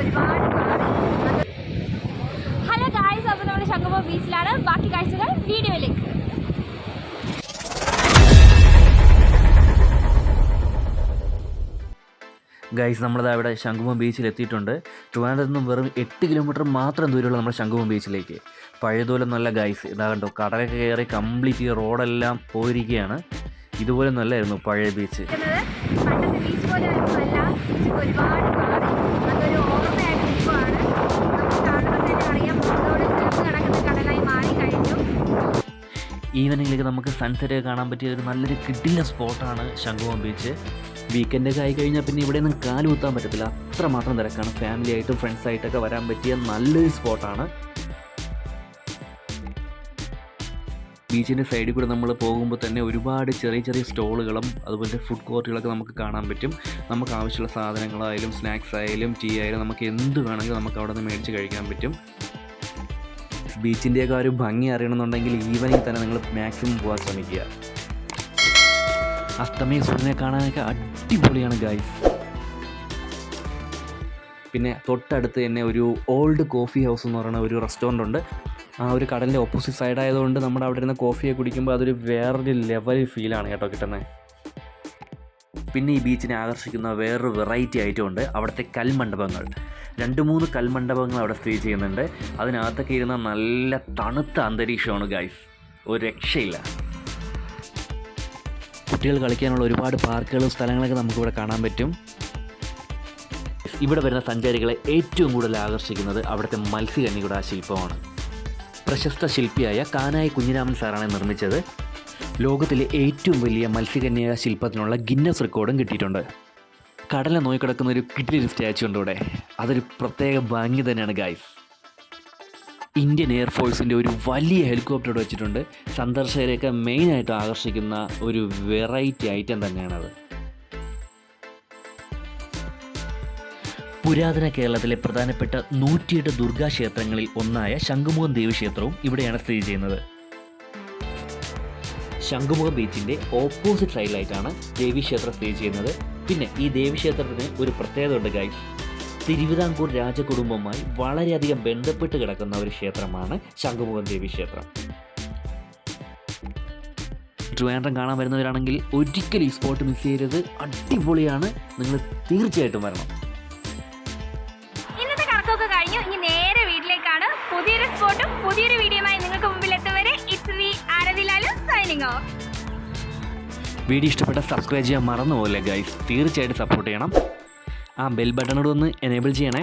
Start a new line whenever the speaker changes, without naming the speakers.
ഒരുപാട് hello guys അപ്പോൾ നമ്മൾ ബീച്ചിലാണ് ബാക്കി കാഴ്ചകൾ വീഡിയോയിലേക്ക്.
ഗൈസ് നമ്മളത് അവിടെ ശംഖുമം ബീച്ചിൽ എത്തിയിട്ടുണ്ട്. ട്രിവാൻഡ്രത്ത് നിന്നും വെറും എട്ട് കിലോമീറ്റർ മാത്രം ദൂരമുള്ള നമ്മുടെ ശംഖുമം ബീച്ചിലേക്ക് പഴയതുപോലെ നല്ല ഗൈസ് ഇതാ കണ്ടോ കടലൊക്കെ കയറി കംപ്ലീറ്റ് ഈ റോഡെല്ലാം പോയിരിക്കുകയാണ്. ഇതുപോലെ നല്ലായിരുന്നു പഴയ ബീച്ച്
ഒരുപാട്
ഈവനിങ്ങിലേക്ക് നമുക്ക് സൺസെറ്റ് കാണാൻ പറ്റിയ ഒരു നല്ലൊരു കിഡില്ല സ്പോട്ടാണ് ശംഖുമം ബീച്ച് വീക്കെൻഡൊക്കെ ആയി കഴിഞ്ഞാൽ പിന്നെ ഇവിടെ നിന്ന് കാലുകുത്താൻ പറ്റത്തില്ല. അത്രമാത്രം തിരക്കാണ്. ഫാമിലി ആയിട്ടും ഫ്രണ്ട്സ് ആയിട്ടൊക്കെ വരാൻ പറ്റിയ നല്ലൊരു സ്പോട്ടാണ്. ബീച്ചിന്റെ സൈഡിൽ കൂടെ നമ്മൾ പോകുമ്പോൾ തന്നെ ഒരുപാട് ചെറിയ ചെറിയ സ്റ്റോളുകളും അതുപോലെ ഫുഡ് കോർട്ടുകളൊക്കെ നമുക്ക് കാണാൻ പറ്റും. നമുക്ക് ആവശ്യമുള്ള സാധനങ്ങളായാലും സ്നാക്സ് ആയാലും ടീ ആയാലും നമുക്ക് എന്ത് വേണമെങ്കിലും നമുക്ക് അവിടെ നിന്ന് മേടിച്ച് കഴിക്കാൻ പറ്റും. ബീച്ചിന്റെയൊക്കെ ആ ഒരു ഭംഗി അറിയണമെന്നുണ്ടെങ്കിൽ ഈവനിങ് തന്നെ നിങ്ങൾ മാക്സിമം പോകാൻ ശ്രമിക്കുക. അസ്തമയ സൂര്യനെ കാണാനൊക്കെ അടിപൊളിയാണ് ഗൈസ് പിന്നെ തൊട്ടടുത്ത് തന്നെ ഒരു ഓൾഡ് കോഫി ഹൗസ് എന്ന് പറയുന്ന ഒരു റെസ്റ്റോറന്റ് ഉണ്ട്. ആ ഒരു കടലിന്റെ ഓപ്പോസിറ്റ് സൈഡ് ആയതുകൊണ്ട് നമ്മുടെ അവിടെ ഇരുന്ന് കോഫിയെ കുടിക്കുമ്പോൾ അതൊരു വേറൊരു ലെവൽ ഫീലാണ് കേട്ടോ കിട്ടുന്നത്. പിന്നെ ഈ ബീച്ചിനെ ആകർഷിക്കുന്ന വേറൊരു വെറൈറ്റി ആയിട്ടുമുണ്ട് അവിടുത്തെ കൽമണ്ഡപങ്ങൾ. രണ്ട് മൂന്ന് കൽമണ്ഡപങ്ങൾ അവിടെ സ്ഥിതി ചെയ്യുന്നുണ്ട്. അതിനകത്തൊക്കെ ഇരുന്ന നല്ല തണുത്ത അന്തരീക്ഷമാണ് ഗൈസ് ഒരു രക്ഷയില്ല. കുട്ടികൾ കളിക്കാനുള്ള ഒരുപാട് പാർക്കുകളും സ്ഥലങ്ങളൊക്കെ നമുക്കിവിടെ കാണാൻ പറ്റും. ഇവിടെ വരുന്ന സഞ്ചാരികളെ ഏറ്റവും കൂടുതൽ ആകർഷിക്കുന്നത് അവിടുത്തെ മത്സ്യകന്യകയുടെ ആ ശില്പമാണ്. പ്രശസ്ത ശില്പിയായ കാനായി കുഞ്ഞിരാമൻ സാറാണ് നിർമ്മിച്ചത്. ലോകത്തിലെ ഏറ്റവും വലിയ മത്സ്യകന്യക ശില്പത്തിനുള്ള ഗിന്നസ് റെക്കോർഡും കിട്ടിയിട്ടുണ്ട്. കടലെ നോക്കിക്കിടക്കുന്ന ഒരു കിഡ്നി സ്റ്റാച്ചു ഉണ്ട് ഇവിടെ. അതൊരു പ്രത്യേക ഭംഗി തന്നെയാണ് ഗായ്സ് ഇന്ത്യൻ എയർഫോഴ്സിന്റെ ഒരു വലിയ ഹെലികോപ്റ്റർ വെച്ചിട്ടുണ്ട്. സന്ദർശകരെയൊക്കെ മെയിനായിട്ട് ആകർഷിക്കുന്ന ഒരു വെറൈറ്റി ഐറ്റം തന്നെയാണത്. പുരാതന കേരളത്തിലെ പ്രധാനപ്പെട്ട നൂറ്റിയെട്ട് ദുർഗാ ക്ഷേത്രങ്ങളിൽ ഒന്നായ ശംഖുമുഖം ദേവീക്ഷേത്രവും ഇവിടെയാണ് സ്ഥിതി ചെയ്യുന്നത്. ശംഖുമുഖം ബീച്ചിന്റെ ഓപ്പോസിറ്റ് സൈഡിലായിട്ടാണ് ദേവീക്ഷേത്രം സ്ഥിതി ചെയ്യുന്നത്. പിന്നെ ഈ ദേവീക്ഷേത്രത്തിന് ഒരു പ്രത്യേകത ഉണ്ട് ഗൈസ് തിരുവിതാംകൂർ രാജകുടുംബവുമായി വളരെയധികം ബന്ധപ്പെട്ട് കിടക്കുന്ന ഒരു ക്ഷേത്രമാണ് ശംഖുമുഖം ദേവീക്ഷേത്രം. ട്രിവാൻഡ്രം കാണാൻ വരുന്നവരാണെങ്കിൽ ഒരിക്കലും ഈ സ്പോട്ട് മിസ് ചെയ്യരുത്. അടിപൊളിയാണ്. നിങ്ങൾ തീർച്ചയായിട്ടും വരണം.
ഇന്നത്തെ കണക്കൊക്കെ കഴിഞ്ഞു. ഇനി നേരെ വീട്ടിലേക്കാണ്. പുതിയൊരു സ്പോട്ടും പുതിയൊരു വീഡിയോയുമായി നിങ്ങൾക്ക് മുമ്പിൽ എത്തുവരെ ഇറ്റ്സ് മീ ആരതിലാലും സൈനിങ് ഓഫ്
വീഡിയോ ഇഷ്ടപ്പെട്ട സബ്സ്ക്രൈബ് ചെയ്യാൻ മറന്നു പോകില്ല ഗൈസ് തീർച്ചയായിട്ടും സപ്പോർട്ട് ചെയ്യണം. ആ ബെൽ ബട്ടണോട് ഒന്ന് എനേബിൾ ചെയ്യണേ.